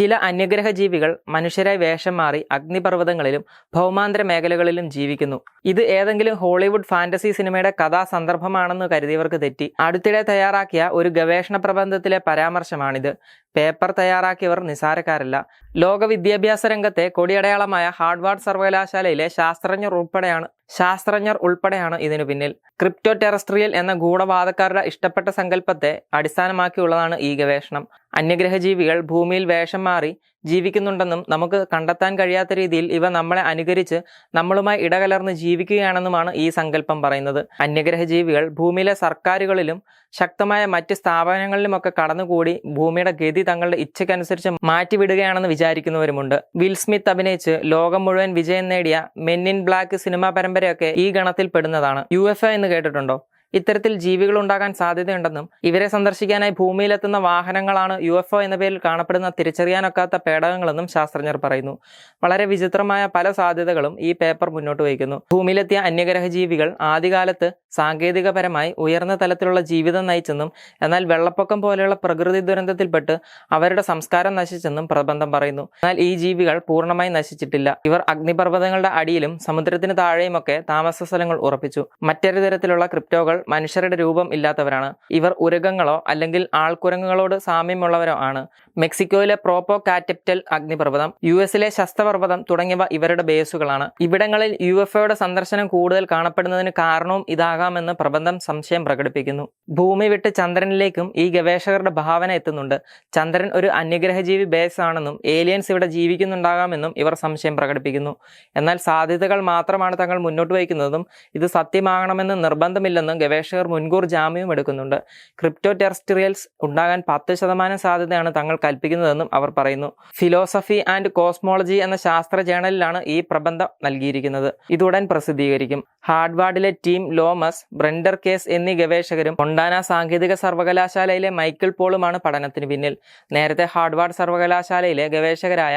ചില അന്യഗ്രഹ ജീവികൾ മനുഷ്യരായി വേഷം മാറി അഗ്നിപർവതങ്ങളിലും ഭൗമാന്തര മേഖലകളിലും ജീവിക്കുന്നു. ഇത് ഏതെങ്കിലും ഹോളിവുഡ് ഫാന്റസി സിനിമയുടെ കഥാസന്ദർഭമാണെന്ന് കരുതിയവർക്ക് തെറ്റി. അടുത്തിടെ തയ്യാറാക്കിയ ഒരു ഗവേഷണ പ്രബന്ധത്തിലെ പരാമർശമാണിത്. പേപ്പർ തയ്യാറാക്കിയവർ നിസാരക്കാരല്ല. ലോക വിദ്യാഭ്യാസ രംഗത്തെ കൊടിയടയാളമായ ഹാർഡ്വാർഡ് സർവകലാശാലയിലെ ശാസ്ത്രജ്ഞർ ഉൾപ്പെടെയാണ് ശാസ്ത്രജ്ഞർ ഉൾപ്പെടെയാണ് ഇതിനു പിന്നിൽ. ക്രിപ്റ്റോ ടെറസ്ട്രിയൽ എന്ന ഗൂഢവാദക്കാരുടെ ഇഷ്ടപ്പെട്ട സങ്കല്പത്തെ അടിസ്ഥാനമാക്കിയുള്ളതാണ് ഈ ഗവേഷണം. അന്യഗ്രഹജീവികൾ ഭൂമിയിൽ വേഷം മാറി ജീവിക്കുന്നുണ്ടെന്നും നമുക്ക് കണ്ടെത്താൻ കഴിയാത്ത രീതിയിൽ ഇവ നമ്മളെ അനുകരിച്ച് നമ്മളുമായി ഇടകലർന്ന് ജീവിക്കുകയാണെന്നുമാണ് ഈ സങ്കല്പം പറയുന്നത്. അന്യഗ്രഹ ജീവികൾ ഭൂമിയിലെ സർക്കാരുകളിലും ശക്തമായ മറ്റ് സ്ഥാപനങ്ങളിലുമൊക്കെ കടന്നുകൂടി ഭൂമിയുടെ ഗതി തങ്ങളുടെ ഇച്ഛയ്ക്കനുസരിച്ച് മാറ്റിവിടുകയാണെന്ന് വിചാരിക്കുന്നവരുമുണ്ട്. വിൽ സ്മിത്ത് അഭിനയിച്ച് ലോകം മുഴുവൻ വിജയം നേടിയ മെന്നിൻ ബ്ലാക്ക് സിനിമാ പരമ്പരയൊക്കെ ഈ ഗണത്തിൽ പെടുന്നതാണ്. യു എഫ് എന്ന് കേട്ടിട്ടുണ്ടോ? ഇത്തരത്തിൽ ജീവികൾ ഉണ്ടാകാൻ സാധ്യതയുണ്ടെന്നും ഇവരെ സന്ദർശിക്കാനായി ഭൂമിയിലെത്തുന്ന വാഹനങ്ങളാണ് യു എഫ് ഒ എന്ന പേരിൽ കാണപ്പെടുന്ന തിരിച്ചറിയാനൊക്കാത്ത പേടകങ്ങളെന്നും ശാസ്ത്രജ്ഞർ പറയുന്നു. വളരെ വിചിത്രമായ പല സാധ്യതകളും ഈ പേപ്പർ മുന്നോട്ട് വയ്ക്കുന്നു. ഭൂമിയിലെത്തിയ അന്യഗ്രഹ ജീവികൾ ആദ്യകാലത്ത് സാങ്കേതികപരമായി ഉയർന്ന തലത്തിലുള്ള ജീവിതം നയിച്ചെന്നും എന്നാൽ വെള്ളപ്പൊക്കം പോലെയുള്ള പ്രകൃതി ദുരന്തത്തിൽപ്പെട്ട് അവരുടെ സംസ്കാരം നശിച്ചെന്നും പ്രബന്ധം പറയുന്നു. എന്നാൽ ഈ ജീവികൾ പൂർണമായി നശിച്ചിട്ടില്ല. ഇവർ അഗ്നിപർവതങ്ങളുടെ അടിയിലും സമുദ്രത്തിന് താഴെയുമൊക്കെ താമസ സ്ഥലങ്ങൾ ഉറപ്പിച്ചു. മറ്റൊരു തരത്തിലുള്ള ക്രിപ്റ്റോകൾ മനുഷ്യരുടെ രൂപം ഇല്ലാത്തവരാണ്. ഇവർ ഉരകങ്ങളോ അല്ലെങ്കിൽ ആൾക്കുരങ്ങുകളോട് സാമ്യമുള്ളവരോ ആണ്. മെക്സിക്കോയിലെ പ്രോപ്പോ കാറ്റപ്റ്റൽ അഗ്നിപർവതം യു എസിലെ ശസ്തപർവതം തുടങ്ങിയവ ഇവരുടെ ബേസുകളാണ്. ഇവിടങ്ങളിൽ യു എഫ് ഒയുടെ സന്ദർശനം കൂടുതൽ കാണപ്പെടുന്നതിന് കാരണവും ഇതാകാമെന്ന് പ്രബന്ധം സംശയം പ്രകടിപ്പിക്കുന്നു. ഭൂമി വിട്ട് ചന്ദ്രനിലേക്കും ഈ ഗവേഷകരുടെ ഭാവന എത്തുന്നുണ്ട്. ചന്ദ്രൻ ഒരു അന്യഗ്രഹജീവി ബേസ് ആണെന്നും ഏലിയൻസ് ഇവിടെ ജീവിക്കുന്നുണ്ടാകാമെന്നും ഇവർ സംശയം പ്രകടിപ്പിക്കുന്നു. എന്നാൽ സാധ്യതകൾ മാത്രമാണ് തങ്ങൾ മുന്നോട്ട് വയ്ക്കുന്നതും ഇത് സത്യമാകണമെന്ന് നിർബന്ധമില്ലെന്നും ഗവേഷകർ മുൻകൂർ ജാമ്യവും എടുക്കുന്നുണ്ട്. ക്രിപ്റ്റോ ടെറസ്ട്രിയൽസ് ഉണ്ടാകാൻ പത്ത് ശതമാനം സാധ്യതയാണ് തങ്ങൾ കൽപ്പിക്കുന്നതെന്നും അവർ പറയുന്നു. ഫിലോസഫി ആൻഡ് കോസ്മോളജി എന്ന ശാസ്ത്ര ജേണലിലാണ് ഈ പ്രബന്ധം നൽകിയിരിക്കുന്നത്. ഇതുടൻ പ്രസിദ്ധീകരിക്കും. ഹാർഡ്വാർഡിലെ ടീം ലോമസ് ബ്രെൻഡർ കേസ് എന്നീ ഗവേഷകരും കൊണ്ടാന സാങ്കേതിക സർവകലാശാലയിലെ മൈക്കിൾ പോളുമാണ് പഠനത്തിന് പിന്നിൽ. നേരത്തെ ഹാർഡ്വാർഡ് സർവകലാശാലയിലെ ഗവേഷകരായ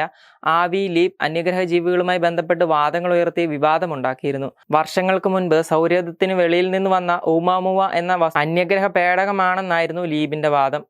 ആവി ലീപ് അന്യഗ്രഹ ജീവികളുമായി ബന്ധപ്പെട്ട് വാദങ്ങൾ ഉയർത്തി വിവാദമുണ്ടാക്കിയിരുന്നു. വർഷങ്ങൾക്ക് മുൻപ് സൗരത്തിന് വെളിയിൽ നിന്ന് വന്ന ഊമാമുവ എന്ന അന്യഗ്രഹ പേടകമാണെന്നായിരുന്നു ലീബിന്റെ വാദം.